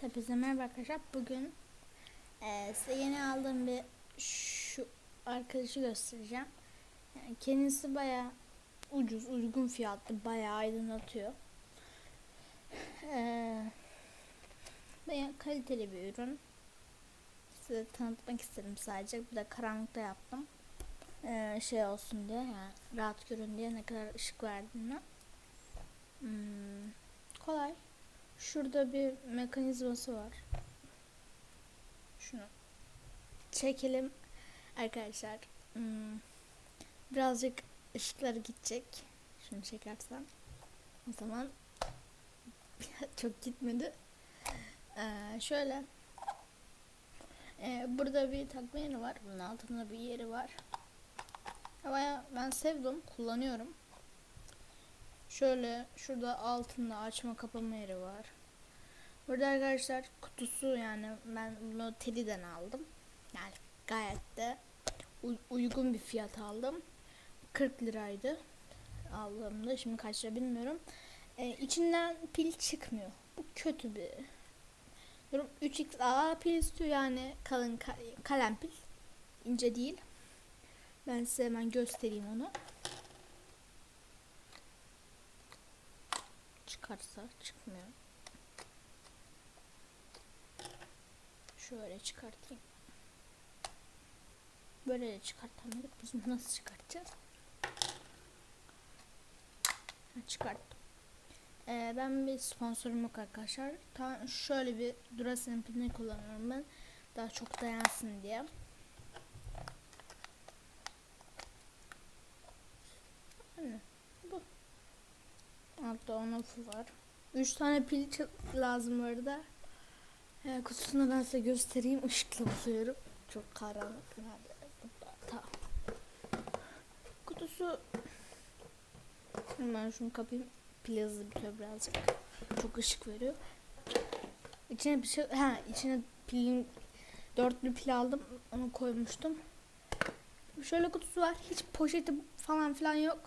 Hepinize merhaba arkadaşlar. Bugün eee size yeni aldığım bir şu arkadaşı göstereceğim. Yani kendisi baya ucuz, uygun fiyatlı, baya aydınlatıyor. Eee baya kaliteli bir ürün. Size tanıtmak istedim sadece. Bir de karanlıkta yaptım. Eee, şey olsun diye, yani rahat görün diye ne kadar ışık verdiğini. Hmm, kolay. Şurada bir mekanizması var. Şunu çekelim arkadaşlar. Hmm, birazcık ışıkları gidecek. Şunu çekersen. O zaman çok gitmedi. Ee, şöyle. Ee, burada bir takma yeri var. Bunun altında bir yeri var. Baya ben sevdim. Kullanıyorum. Şöyle şurada altında açma kapama yeri var. Burada arkadaşlar kutusu yani ben bunu Teddy'den aldım. Yani gayet de uy- uygun bir fiyat aldım. 40 liraydı aldığımda. Şimdi kaç lira bilmiyorum. Ee, içinden pil çıkmıyor. Bu kötü bir durum. 3XA pil istiyor yani kalın ka- kalem pil. ince değil. Ben size hemen göstereyim onu. Çıkarsa çıkmıyor. Şöyle çıkartayım. Böyle de çıkartamıyorduk. Biz bunu nasıl çıkartacağız? Ha, çıkarttım. Ee, ben bir sponsorum yok arkadaşlar. Ta şöyle bir Duracell'in pilini kullanıyorum ben. Daha çok dayansın diye. Bu. Altta on off'u var. 3 tane pil lazım bu arada. Ee, kutusunu ben size göstereyim. Işıkla buluyorum. Çok karanlık. Tamam. Kutusu Hemen şunu kapayım. Pil hızlı bitiyor birazcık. Çok ışık veriyor. İçine bir şey... Ha içine pilin... Dörtlü pil aldım. Onu koymuştum. Şöyle kutusu var. Hiç poşeti falan filan yok.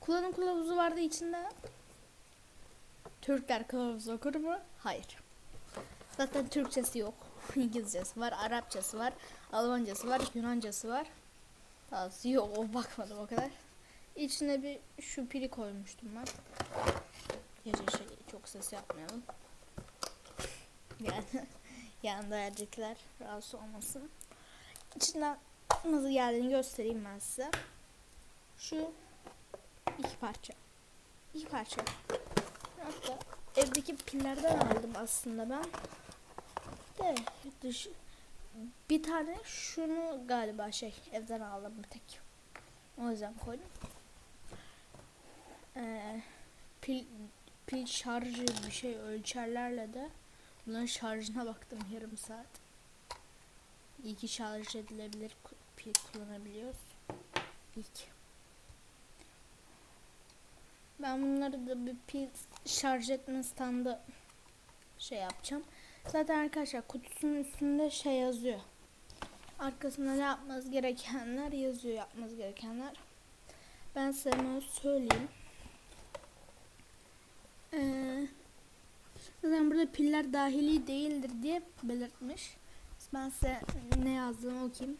Kullanım kılavuzu vardı içinde. Türkler kılavuzu okur mu? Hayır. Zaten Türkçesi yok. İngilizcesi var, Arapçası var, Almancası var, Yunancası var. Daha yok o bakmadım o kadar. İçine bir şu pili koymuştum ben. Gece şey çok ses yapmayalım. Yani yanında erkekler rahatsız olmasın. İçinden nasıl geldiğini göstereyim ben size. Şu iki parça. İki parça. Evdeki pillerden aldım aslında ben. De dış bir tane şunu galiba şey evden aldım bir tek. O yüzden koydum. Ee, pil pil şarjı bir şey ölçerlerle de bunların şarjına baktım yarım saat. İyi ki şarj edilebilir pil kullanabiliyoruz. İlk. Ben bunları da bir pil şarj etme standı şey yapacağım. Zaten arkadaşlar kutusunun üstünde şey yazıyor. Arkasında ne yapmanız gerekenler yazıyor yapmanız gerekenler. Ben size hemen söyleyeyim. Ee, zaten burada piller dahili değildir diye belirtmiş. Ben size ne yazdığını okuyayım.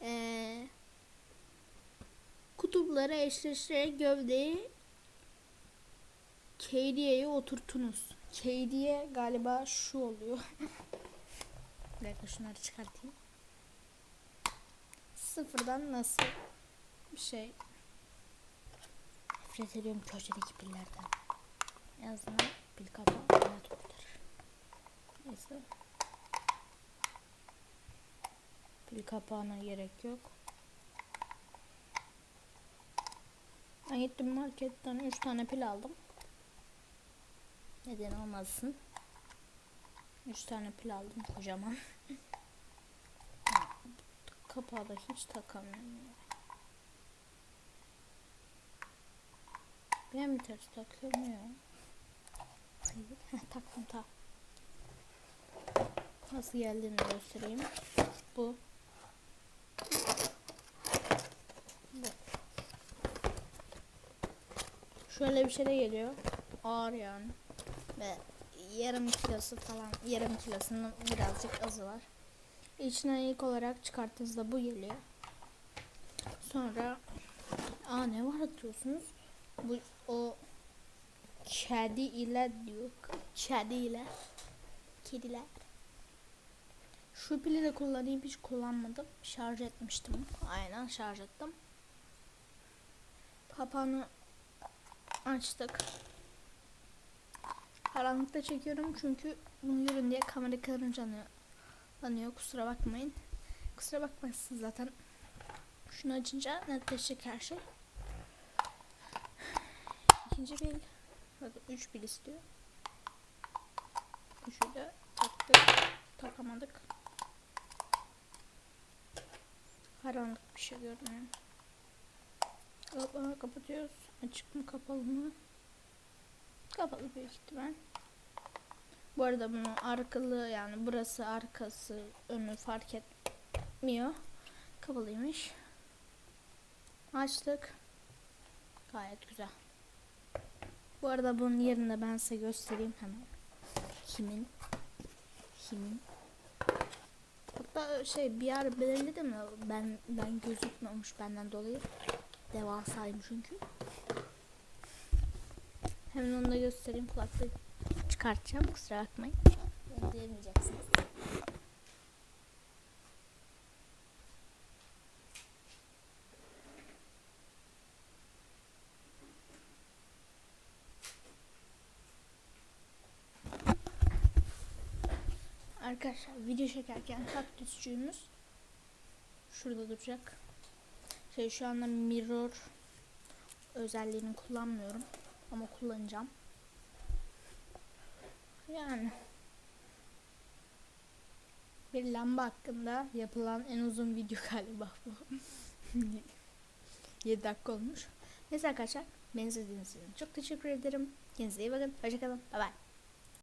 Ee, kutupları eşleştirerek gövdeyi KD'ye oturtunuz. KD'ye galiba şu oluyor. Bir dakika şunları çıkartayım. Sıfırdan nasıl bir şey nefret ediyorum köşedeki pillerden. En azından pil kapağı hayat kurtarır. Neyse. Pil kapağına gerek yok. Ben gittim marketten 3 tane pil aldım. Neden olmasın. 3 tane pil aldım kocaman. Kapağı da hiç takamıyorum. Benim mi ters takıyorum ya? Taktım ta. Nasıl geldiğini göstereyim. Bu. Şöyle bir şey de geliyor. Ağır yani. Ve yarım kilosu falan yarım kilosunun birazcık azı var. İçinden ilk olarak çıkarttığınızda bu geliyor. Sonra aa ne var diyorsunuz? Bu o kedi ile diyor. Kedi ile kediler. Şu pili de kullanayım hiç kullanmadım. Şarj etmiştim. Aynen şarj ettim. Kapağını açtık. Karanlıkta çekiyorum çünkü bunu görün diye kamera karınca yanıyor. Kusura bakmayın. Kusura bakmazsınız zaten. Şunu açınca netleşecek her şey. İkinci pil. Bakın 3 pil istiyor. Üçü de taktık. Takamadık. Karanlık bir şey görmüyorum. Kapağı kapatıyoruz. Açık mı kapalı mı? Kapalı büyük ihtimal. Bu arada bunun arkalı yani burası arkası önü fark etmiyor. Kapalıymış. Açtık. Gayet güzel. Bu arada bunun yerinde ben size göstereyim hemen. Kimin? Kimin? Hatta şey bir yer belirledim mi? Ben ben gözükmemiş benden dolayı. Devasayım çünkü. Hemen onu da göstereyim. Kulaklığı çıkartacağım. Kusura bakmayın. Beni duyamayacaksınız. Arkadaşlar video çekerken kaktüsçüğümüz şurada duracak. Şey şu anda mirror özelliğini kullanmıyorum ama kullanacağım. Yani bir lamba hakkında yapılan en uzun video galiba bu. 7 dakika olmuş. Neyse arkadaşlar beni izlediğiniz için çok teşekkür ederim. Kendinize iyi bakın. Hoşçakalın. Bye bye.